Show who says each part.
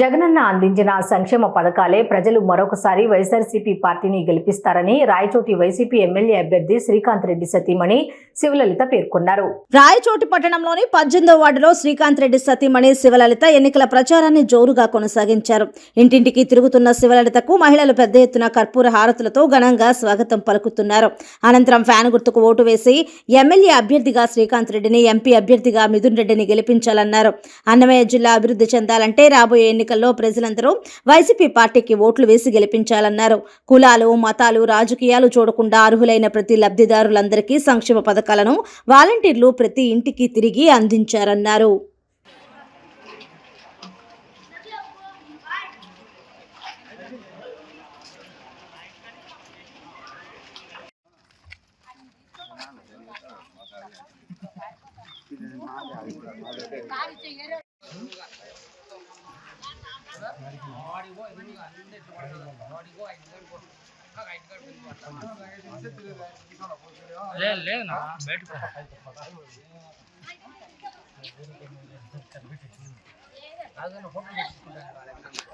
Speaker 1: జగనన్న అందించిన సంక్షేమ పథకాలే ప్రజలు మరొకసారి వైఎస్ఆర్సీపీ పార్టీని గెలిపిస్తారని రాయచోటి వైసీపీ ఎమ్మెల్యే అభ్యర్థి శ్రీకాంత్ రెడ్డి సతీమణి శివలలిత పేర్కొన్నారు.
Speaker 2: రాయచోటి పట్టణంలోని పద్దెనిమిదో వార్డులో శ్రీకాంత్ రెడ్డి సతీమణి శివలలిత ఎన్నికల ప్రచారాన్ని జోరుగా కొనసాగించారు. ఇంటింటికి తిరుగుతున్న శివలలితకు మహిళలు పెద్ద ఎత్తున కర్పూర హారతులతో ఘనంగా స్వాగతం పలుకుతున్నారు. అనంతరం ఫ్యాన్ గుర్తుకు ఓటు వేసి ఎమ్మెల్యే అభ్యర్థిగా శ్రీకాంత్ రెడ్డిని ఎంపీ అభ్యర్థిగా మిథున్ రెడ్డిని గెలిపించాలన్నారు. అన్నమయ్య జిల్లా అభివృద్ధి చెందాలంటే రాబోయే ఎన్నికల్లో ప్రజలందరూ వైసీపీ పార్టీకి ఓట్లు వేసి గెలిపించాలన్నారు. కులాలు మతాలు రాజకీయాలు చూడకుండా అర్హులైన ప్రతి లబ్ధిదారులందరికీ సంక్షేమ పథకాలను వాలంటీర్లు ప్రతి ఇంటికి తిరిగి అందించారన్నారు.
Speaker 3: లేదు లేదు నా బయటకు అదే ఫోటో తీసుకుంటాను